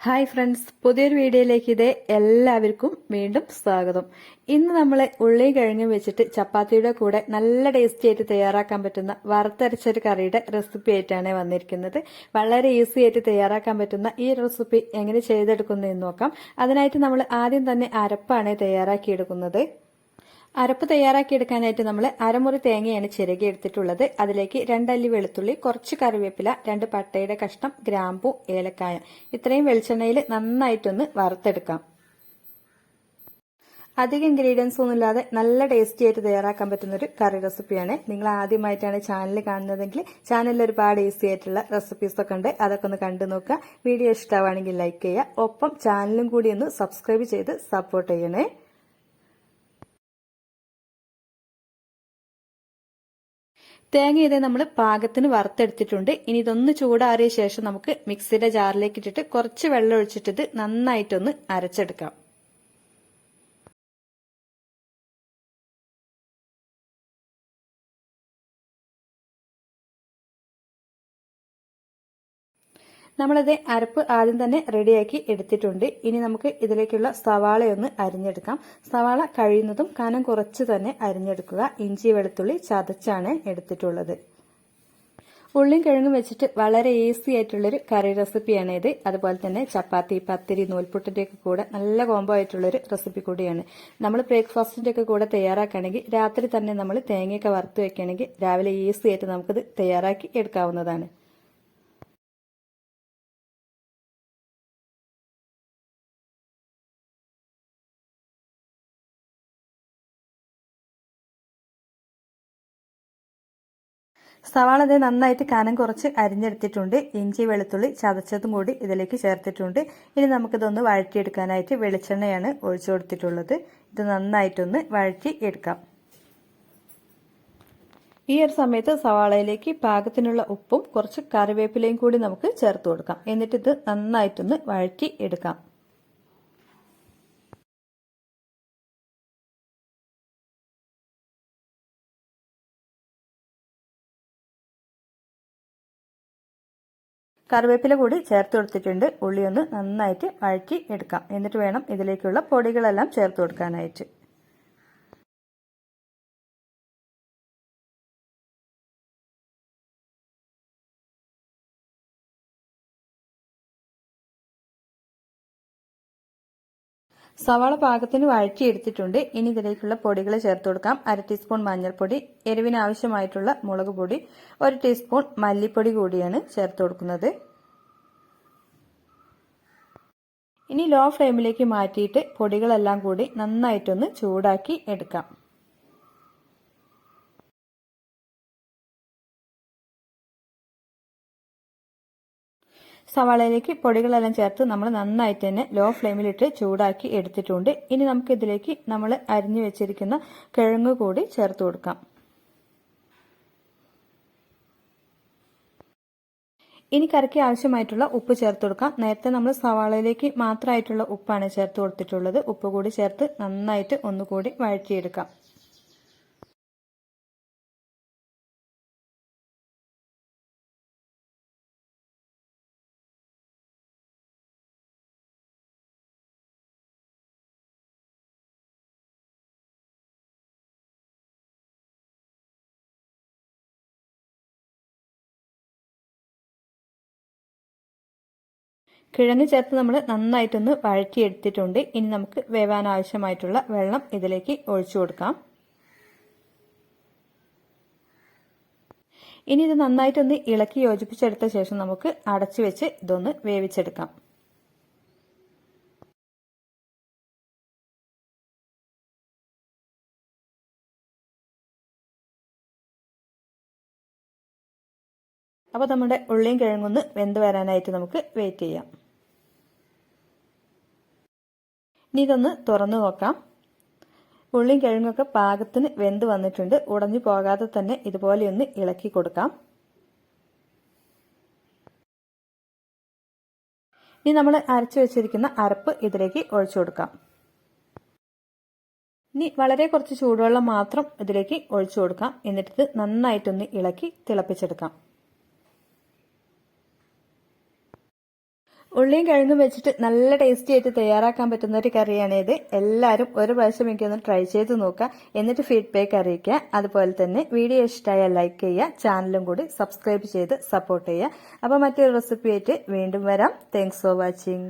Hi friends പുതിയൊരു വീഡിയോയിലേക്ക് ഇതേ എല്ലാവർക്കും വീണ്ടും സ്വാഗതം. ഇന്ന് നമ്മൾ ഉള്ളി കഴിഞ്ഞ് വെച്ചിട്ട് ചപ്പാത്തിയുടെ കൂടെ നല്ല ടേസ്റ്റി ആയിട്ട് തയ്യാറാക്കാൻ പറ്റുന്ന വറുത്തരച്ചൊരു കറിയുടെ റെസിപ്പി ആയിട്ടാണ് വന്നിരിക്കുന്നത്. വളരെ ഈസി ആയിട്ട് തയ്യാറാക്കാൻ പറ്റുന്ന ഈ റെസിപ്പി എങ്ങനെ ചെയ്തെടുക്കുന്നതെന്ന് നോക്കാം. അതിനായിട്ട് നമ്മൾ ആദ്യം തന്നെ അരപ്പാണ് തയ്യാറാക്കിയെടുക്കുന്നത്. അരപ്പ് തയ്യാറാക്കിയെടുക്കാനായിട്ട് നമ്മൾ അരമുറി തേങ്ങയാണ് ചിരകി എടുത്തിട്ടുള്ളത്. അതിലേക്ക് രണ്ടല്ലി വെളുത്തുള്ളി കുറച്ച് കറിവേപ്പില രണ്ട് പട്ടയുടെ കഷ്ണം ഗ്രാമ്പു ഏലക്കായ. ഇത്രയും വെളിച്ചെണ്ണയിൽ നന്നായിട്ടൊന്ന് വറുത്തെടുക്കാം. അധികം ഇൻഗ്രീഡിയൻസ് ഒന്നും ഇല്ലാതെ നല്ല ടേസ്റ്റി ആയിട്ട് തയ്യാറാക്കാൻ പറ്റുന്ന ഒരു കറി റെസിപ്പിയാണ് നിങ്ങൾ ആദ്യമായിട്ടാണ് ചാനൽ കാണുന്നതെങ്കിൽ ചാനലിൽ ഒരുപാട് ഈസി ആയിട്ടുള്ള റെസിപ്പീസ് ഒക്കെ ഉണ്ട്. അതൊക്കെ ഒന്ന് കണ്ടു നോക്കുക. വീഡിയോ ഇഷ്ടമാണെങ്കിൽ ലൈക്ക് ചെയ്യുക. ഒപ്പം ചാനലും കൂടി ഒന്ന് സബ്സ്ക്രൈബ് ചെയ്ത് സപ്പോർട്ട് ചെയ്യണേ. തേങ്ങ ഇതേ നമ്മൾ പാകത്തിന് വറുത്തെടുത്തിട്ടുണ്ട്. ഇനി ഇതൊന്ന് ചൂടാറിയ ശേഷം നമുക്ക് മിക്സിയുടെ ജാറിലേക്ക് ഇട്ടിട്ട് കുറച്ച് വെള്ളം ഒഴിച്ചിട്ട് ഇത് നന്നായിട്ടൊന്ന് അരച്ചെടുക്കാം. നമ്മളത് അരപ്പ് ആദ്യം തന്നെ റെഡിയാക്കി എടുത്തിട്ടുണ്ട്. ഇനി നമുക്ക് ഇതിലേക്കുള്ള സവാളയൊന്ന് അരിഞ്ഞെടുക്കാം. സവാള കഴിയുന്നതും കനം കുറച്ച് തന്നെ അരിഞ്ഞെടുക്കുക. ഇഞ്ചി വെളുത്തുള്ളി ചതച്ചാണ് എടുത്തിട്ടുള്ളത്. ഉള്ളിയും കിഴങ്ങും വെച്ചിട്ട് വളരെ ഈസി ആയിട്ടുള്ളൊരു കറി റെസിപ്പിയാണ് ഇത്. അതുപോലെ തന്നെ ചപ്പാത്തി പത്തിരി നൂൽപുട്ടിന്റെ ഒക്കെ കൂടെ നല്ല കോംബോ ആയിട്ടുള്ളൊരു റെസിപ്പി കൂടിയാണ്. നമ്മൾ ബ്രേക്ക്ഫാസ്റ്റിന്റെ ഒക്കെ കൂടെ തയ്യാറാക്കുകയാണെങ്കിൽ രാത്രി തന്നെ നമ്മൾ തേങ്ങയൊക്കെ വറുത്ത് വെക്കുകയാണെങ്കിൽ രാവിലെ ഈസി ആയിട്ട് നമുക്കിത് തയ്യാറാക്കി എടുക്കാവുന്നതാണ്. സവാള ഇത് നന്നായിട്ട് കനം കുറച്ച് അരിഞ്ഞെടുത്തിട്ടുണ്ട്. ഇഞ്ചി വെളുത്തുള്ളി ചതച്ചതും കൂടി ഇതിലേക്ക് ചേർത്തിട്ടുണ്ട്. ഇനി നമുക്കിതൊന്ന് വഴറ്റിയെടുക്കാനായിട്ട് വെളിച്ചെണ്ണയാണ് ഒഴിച്ചു കൊടുത്തിട്ടുള്ളത്. ഇത് നന്നായിട്ടൊന്ന് വഴറ്റി എടുക്കാം. ഈ ഒരു സമയത്ത് സവാളയിലേക്ക് പാകത്തിനുള്ള ഉപ്പും കുറച്ച് കറിവേപ്പിലയും കൂടി നമുക്ക് ചേർത്ത് കൊടുക്കാം. എന്നിട്ട് ഇത് നന്നായിട്ടൊന്ന് വഴറ്റി എടുക്കാം. കറിവേപ്പില കൂടി ചേർത്ത് കൊടുത്തിട്ടുണ്ട്. ഉള്ളി ഒന്ന് നന്നായിട്ട് വഴറ്റി എടുക്കാം. എന്നിട്ട് വേണം ഇതിലേക്കുള്ള പൊടികളെല്ലാം ചേർത്ത് കൊടുക്കാനായിട്ട്. സവാള പാകത്തിന് വഴറ്റിയെടുത്തിട്ടുണ്ട്. ഇനി ഇതിലേക്കുള്ള പൊടികൾ ചേർത്ത് കൊടുക്കാം. അര ടീസ്പൂൺ മഞ്ഞൾപ്പൊടി എരിവിന് ആവശ്യമായിട്ടുള്ള മുളക് പൊടി ഒരു ടീസ്പൂൺ മല്ലിപ്പൊടി കൂടിയാണ് ചേർത്ത് കൊടുക്കുന്നത്. ഇനി ലോ ഫ്ലെയിമിലേക്ക് മാറ്റിയിട്ട് പൊടികളെല്ലാം കൂടി നന്നായിട്ടൊന്ന് ചൂടാക്കി എടുക്കാം. സവാളയിലേക്ക് പൊടികളെല്ലാം ചേർത്ത് നമ്മൾ നന്നായിട്ട് തന്നെ ലോ ഫ്ലെയിമിലിട്ട് ചൂടാക്കി എടുത്തിട്ടുണ്ട്. ഇനി നമുക്ക് ഇതിലേക്ക് നമ്മൾ അരിഞ്ഞു വെച്ചിരിക്കുന്ന കിഴങ്ങ് കൂടി ചേർത്ത് കൊടുക്കാം. ഇനി കറിക്ക് ആവശ്യമായിട്ടുള്ള ഉപ്പ് ചേർത്ത് കൊടുക്കാം. നേരത്തെ നമ്മൾ സവാളയിലേക്ക് മാത്രമായിട്ടുള്ള ഉപ്പാണ് ചേർത്ത് കൊടുത്തിട്ടുള്ളത്. ഉപ്പ് കൂടി ചേർത്ത് നന്നായിട്ട് ഒന്നുകൂടി വഴറ്റിയെടുക്കാം. കിഴങ്ങ് ചേർത്ത് നമ്മൾ നന്നായിട്ടൊന്ന് വഴറ്റിയെടുത്തിട്ടുണ്ട്. ഇനി നമുക്ക് വേവാൻ ആവശ്യമായിട്ടുള്ള വെള്ളം ഇതിലേക്ക് ഒഴിച്ചു കൊടുക്കാം. ഇനി ഇത് നന്നായിട്ടൊന്ന് ഇളക്കി യോജിപ്പിച്ചെടുത്ത ശേഷം നമുക്ക് അടച്ചു വെച്ച് ഇതൊന്ന് വേവിച്ചെടുക്കാം. അപ്പോൾ നമ്മുടെ ഉള്ളിയും കിഴങ്ങൊന്ന് വെന്ത് വരാനായിട്ട് നമുക്ക് വെയിറ്റ് ചെയ്യാം. ഇനി ഇതൊന്ന് തുറന്നു നോക്കാം. ഉള്ളിയും കിഴങ്ങൊക്കെ പാകത്തിന് വെന്ത് വന്നിട്ടുണ്ട്. ഉടഞ്ഞു പോകാതെ തന്നെ ഇതുപോലെ ഒന്ന് ഇളക്കി കൊടുക്കാം. ഇനി നമ്മൾ അരച്ചു വെച്ചിരിക്കുന്ന അരപ്പ് ഇതിലേക്ക് ഒഴിച്ചു കൊടുക്കാം. ഇനി വളരെ കുറച്ച് ചൂടുവെള്ളം മാത്രം ഇതിലേക്ക് ഒഴിച്ചു കൊടുക്കാം. എന്നിട്ട് നന്നായിട്ടൊന്ന് ഇളക്കി തിളപ്പിച്ചെടുക്കാം. ഉള്ളിയും കിഴങ്ങും വെച്ചിട്ട് നല്ല ടേസ്റ്റി ആയിട്ട് തയ്യാറാക്കാൻ പറ്റുന്ന ഒരു കറിയാണ് ഇത്. എല്ലാവരും ഒരു പ്രാവശ്യം എനിക്ക് ഒന്ന് ട്രൈ ചെയ്ത് നോക്കുക. എന്നിട്ട് ഫീഡ്ബാക്ക് അറിയിക്കുക. അതുപോലെ തന്നെ വീഡിയോ ഇഷ്ടമായാൽ ലൈക്ക് ചെയ്യുക. ചാനലും കൂടി സബ്സ്ക്രൈബ് ചെയ്ത് സപ്പോർട്ട് ചെയ്യുക. അപ്പോൾ മറ്റൊരു റെസിപ്പി ആയിട്ട് വീണ്ടും വരാം. Thanks for watching